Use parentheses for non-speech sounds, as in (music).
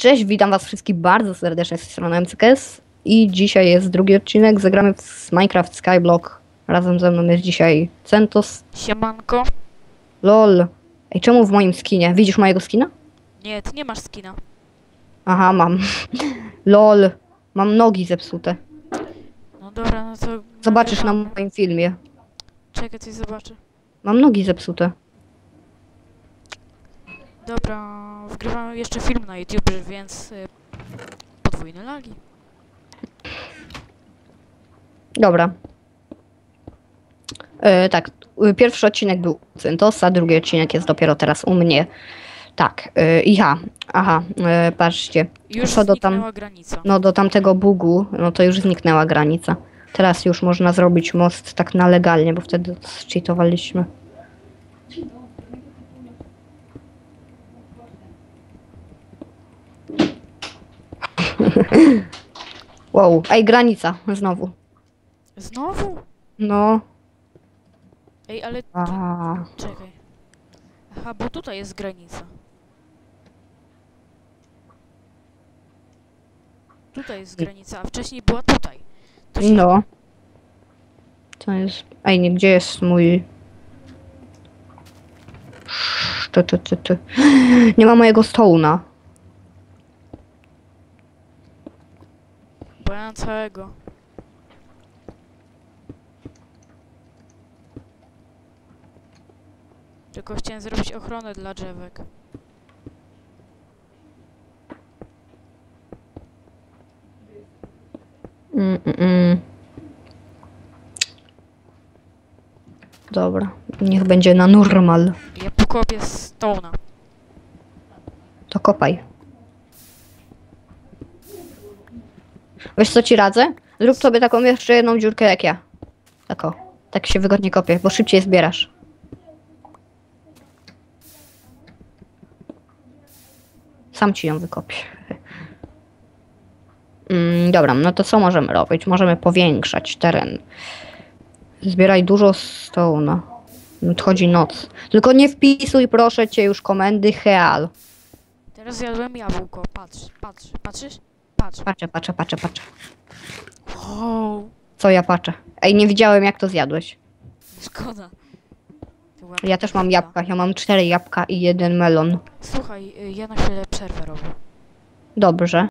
Cześć, witam was wszystkich bardzo serdecznie z tej strony MCKS i dzisiaj jest drugi odcinek, zagramy w Minecraft Skyblock. Razem ze mną jest dzisiaj Centos. Siemanko. LOL. Ej, czemu w moim skinie? Widzisz mojego skina? Nie, ty nie masz skina. Aha, mam. (laughs) LOL. Mam nogi zepsute. No dobra, no to... Zobaczysz na moim filmie. Czekaj, coś zobaczę. Mam nogi zepsute. Dobra, wgrywamy jeszcze film na YouTube, więc... Y, podwójne lagi. Dobra. E, tak, y, pierwszy odcinek był u Centosa, drugi odcinek jest dopiero teraz u mnie. Tak, y, i ja. Aha, y, patrzcie. Już Co do tam- zniknęła granica. No do tamtego bugu, no to już zniknęła granica. Teraz już można zrobić most tak na legalnie, bo wtedy cheatowaliśmy. (laughs) wow, ej, granica, znowu. Znowu? No, Ej, ale... a, Czekaj. Aha, bo tutaj jest granica. Tutaj jest granica, a wcześniej była tutaj. To się... no. To jest, ej, nie, gdzie jest mój... Ty, ty, ty, ty. Nie ma mojego stołna. Bo całego. Tylko chciałem zrobić ochronę dla drzewek. Mm, mm, mm. Dobra, niech będzie na normal. Ja pokopię stona. To kopaj. Wiesz co ci radzę? Zrób sobie taką jeszcze jedną dziurkę jak ja. Tak o. Tak się wygodnie kopie, bo szybciej zbierasz. Sam ci ją wykopię. Mm, dobra, no to co możemy robić? Możemy powiększać teren. Zbieraj dużo stołna. Nadchodzi noc. Tylko nie wpisuj proszę cię już komendy heal. Teraz zjadłem jabłko. Patrz, patrz, patrzysz? Patrz. Patrzę, patrzę, patrzę, patrzę. Wow, Co ja patrzę? Ej, nie widziałem jak to zjadłeś. szkoda. Ja też mam jabłka. Ja mam cztery jabłka i jeden melon. Słuchaj, y, ja na chwilę przerwę robię. Dobrze.